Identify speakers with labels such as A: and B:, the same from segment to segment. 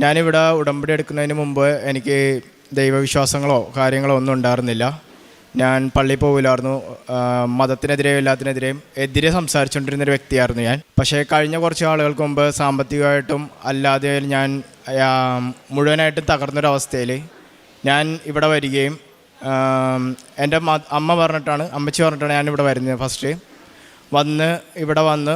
A: ഞാനിവിടെ ഉടമ്പടി എടുക്കുന്നതിന് മുമ്പ് എനിക്ക് ദൈവവിശ്വാസങ്ങളോ കാര്യങ്ങളോ ഒന്നും ഉണ്ടായിരുന്നില്ല. ഞാൻ പള്ളി പോകില്ലായിരുന്നു മതത്തിനെതിരെയും എല്ലാത്തിനെതിരെയും എതിരെ സംസാരിച്ചുകൊണ്ടിരുന്ന ഒരു വ്യക്തിയായിരുന്നു ഞാൻ. പക്ഷേ കഴിഞ്ഞ കുറച്ച് ആളുകൾക്ക് മുമ്പ് സാമ്പത്തികമായിട്ടും അല്ലാതെ ഞാൻ മുഴുവനായിട്ടും തകർന്നൊരവസ്ഥയിൽ ഞാൻ ഇവിടെ വരികയും എന്റെ അമ്മ പറഞ്ഞിട്ടാണ് അമ്മച്ചി പറഞ്ഞിട്ടാണ് ഞാൻ ഇവിടെ വരുന്നത് ഫസ്റ്റ്. വന്ന് ഇവിടെ വന്ന്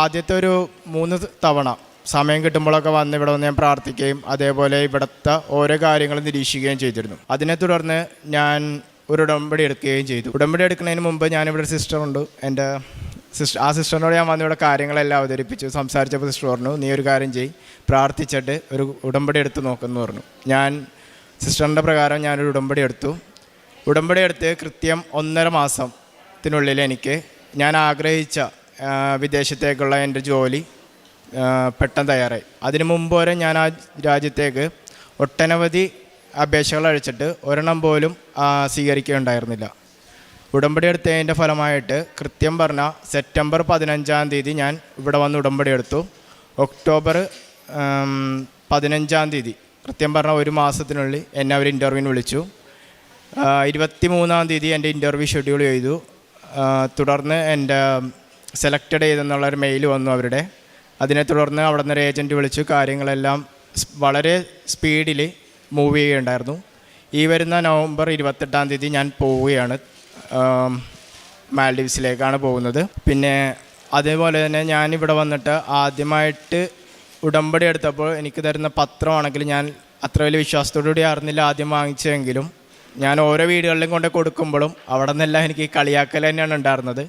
A: ആദ്യത്തെ ഒരു മൂന്ന് തവണ സമയം കിട്ടുമ്പോഴൊക്കെ വന്ന് ഇവിടെ വന്ന് ഞാൻ പ്രാർത്ഥിക്കുകയും അതേപോലെ ഇവിടുത്തെ ഓരോ കാര്യങ്ങളും നിരീക്ഷിക്കുകയും ചെയ്തിരുന്നു. അതിനെ തുടർന്ന് ഞാൻ ഒരു ഉടമ്പടി എടുക്കുകയും ചെയ്തു. ഉടമ്പടി എടുക്കുന്നതിന് മുമ്പ് ഞാനിവിടെ സിസ്റ്ററുണ്ട് എന്റെ സിസ്റ്റർ ആ സിസ്റ്ററിനോട് ഞാൻ വന്ന് ഇവിടെ കാര്യങ്ങളെല്ലാം അവതരിപ്പിച്ചു. സംസാരിച്ചപ്പോൾ സിസ്റ്റർ പറഞ്ഞു നീ ഒരു കാര്യം ചെയ്യ്. പ്രാർത്ഥിച്ചിട്ട് ഒരു ഉടമ്പടി എടുത്ത് നോക്കുമെന്ന് പറഞ്ഞു. ഞാൻ സിസ്റ്ററിന്റെ പ്രകാരം ഞാനൊരു ഉടമ്പടി എടുത്തു. ഉടമ്പടി എടുത്ത് കൃത്യം ഒന്നര മാസത്തിനുള്ളിൽ എനിക്ക് ഞാൻ ആഗ്രഹിച്ച വിദേശത്തേക്കുള്ള എന്റെ ജോലി പെട്ടെന്ന് തയ്യാറായി. അതിനു മുമ്പ് വരെ ഞാൻ ആ രാജ്യത്തേക്ക് ഒട്ടനവധി അപേക്ഷകൾ അഴിച്ചിട്ട് ഒരെണ്ണം പോലും സ്വീകരിക്കുകയുണ്ടായിരുന്നില്ല ഉടമ്പടി എടുത്തതിന്റെ ഫലമായിട്ട് കൃത്യം പറഞ്ഞാൽ സെപ്റ്റംബർ പതിനഞ്ചാം തീയതി ഞാൻ ഇവിടെ വന്ന് ഉടമ്പടി എടുത്തു. ഒക്ടോബർ പതിനഞ്ചാം തീയതി കൃത്യം പറഞ്ഞാൽ ഒരു മാസത്തിനുള്ളിൽ എന്നെ അവർ ഇന്റർവ്യൂവിന് വിളിച്ചു. ഇരുപത്തി മൂന്നാം തീയതി എന്റെ ഇന്റർവ്യൂ ഷെഡ്യൂൾ ചെയ്തു. തുടർന്ന് എന്റെ സെലക്റ്റഡ് ചെയ്തെന്നുള്ളൊരു മെയിൽ വന്നു അവരുടെ. അതിനെ തുടർന്ന് അവിടെ നിന്ന് ഏജന്റ് വിളിച്ച്. കാര്യങ്ങളെല്ലാം വളരെ സ്പീഡിൽ മൂവ് ചെയ്യുകയുണ്ടായിരുന്നു. ഈ വരുന്ന നവംബർ ഇരുപത്തെട്ടാം തീയതി ഞാൻ പോവുകയാണ്. മാൽഡീവ്സിലേക്കാണ് പോകുന്നത്. പിന്നെ അതേപോലെ തന്നെ ഞാനിവിടെ വന്നിട്ട് ആദ്യമായിട്ട് ഉടമ്പടി എടുത്തപ്പോൾ എനിക്ക് തരുന്ന പത്രമാണെങ്കിൽ ഞാൻ അത്ര വലിയ വിശ്വാസത്തോടുകൂടി അറിഞ്ഞില്ല ആദ്യം വാങ്ങിച്ചതെങ്കിലും. ഞാൻ ഓരോ വീടുകളിലും കൊണ്ട് കൊടുക്കുമ്പോഴും അവിടെ നിന്നെല്ലാം എനിക്ക് കളിയാക്കൽ തന്നെയാണ് ഉണ്ടായിരുന്നത്.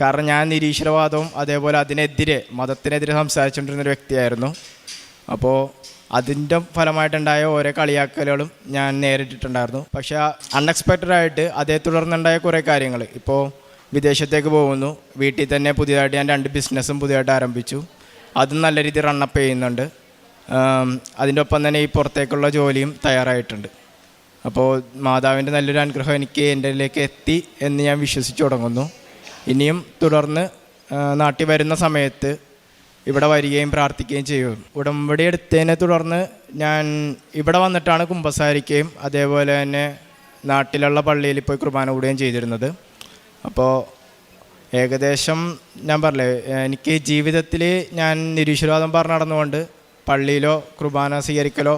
A: കാരണം ഞാൻ നിരീശ്വരവാദവും അതേപോലെ അതിനെതിരെ മതത്തിനെതിരെ സംസാരിച്ചുകൊണ്ടിരുന്ന ഒരു വ്യക്തിയായിരുന്നു. അപ്പോൾ അതിന്റെ ഫലമായിട്ടുണ്ടായ ഓരോ കളിയാക്കലുകളും ഞാൻ നേരിട്ടിട്ടുണ്ടായിരുന്നു. പക്ഷേ അൺഎക്സ്പെക്റ്റഡ് ആയിട്ട് അതേ തുടർന്നുണ്ടായ കുറേ കാര്യങ്ങൾ. ഇപ്പോൾ വിദേശത്തേക്ക് പോകുന്നു. വീട്ടിൽ തന്നെ പുതിയതായിട്ട് ഞാൻ രണ്ട് ബിസിനസ്സും പുതിയതായിട്ട് ആരംഭിച്ചു. അതും നല്ല രീതിയിൽ റണ്ണപ്പ് ചെയ്യുന്നുണ്ട്. അതിന്റെ ഒപ്പം തന്നെ ഈ പുറത്തേക്കുള്ള ജോലിയും തയ്യാറായിട്ടുണ്ട്. അപ്പോൾ മാതാവിന്റെ നല്ലൊരു അനുഗ്രഹം എനിക്ക് എന്റെ എത്തി എന്ന് ഞാൻ വിശ്വസിച്ചു തുടങ്ങുന്നു. ഇനിയും തുടർന്ന് നാട്ടിൽ വരുന്ന സമയത്ത് ഇവിടെ വരികയും പ്രാർത്ഥിക്കുകയും ചെയ്യും. ഉടമ്പടി എടുത്തതിനെ തുടർന്ന് ഞാൻ ഇവിടെ വന്നിട്ടാണ് കുമ്പസാരിക്കുകയും അതേപോലെ തന്നെ നാട്ടിലുള്ള പള്ളിയിൽ പോയി കുർബാന കൂടുകയും ചെയ്തിരുന്നത്. അപ്പോൾ ഏകദേശം ഞാൻ പറഞ്ഞേ എനിക്ക് ജീവിതത്തിൽ ഞാൻ നിരീശ്വരവാദം പറഞ്ഞു നടന്നുകൊണ്ട് പള്ളിയിലോ കുർബാന സ്വീകരിക്കലോ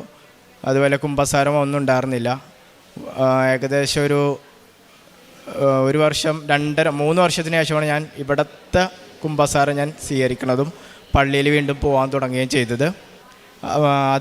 A: അതുപോലെ കുമ്പസാരമോ ഒന്നും ഉണ്ടായിരുന്നില്ല. ഏകദേശം ഒരു ഒരു വർഷം രണ്ടര മൂന്ന് വർഷത്തിന് ശേഷമാണ് ഞാൻ ഇവിടുത്തെ കുംഭസാരം ഞാൻ സ്വീകരിക്കുന്നതും പള്ളിയിൽ വീണ്ടും പോകാൻ തുടങ്ങുകയും ചെയ്തത്.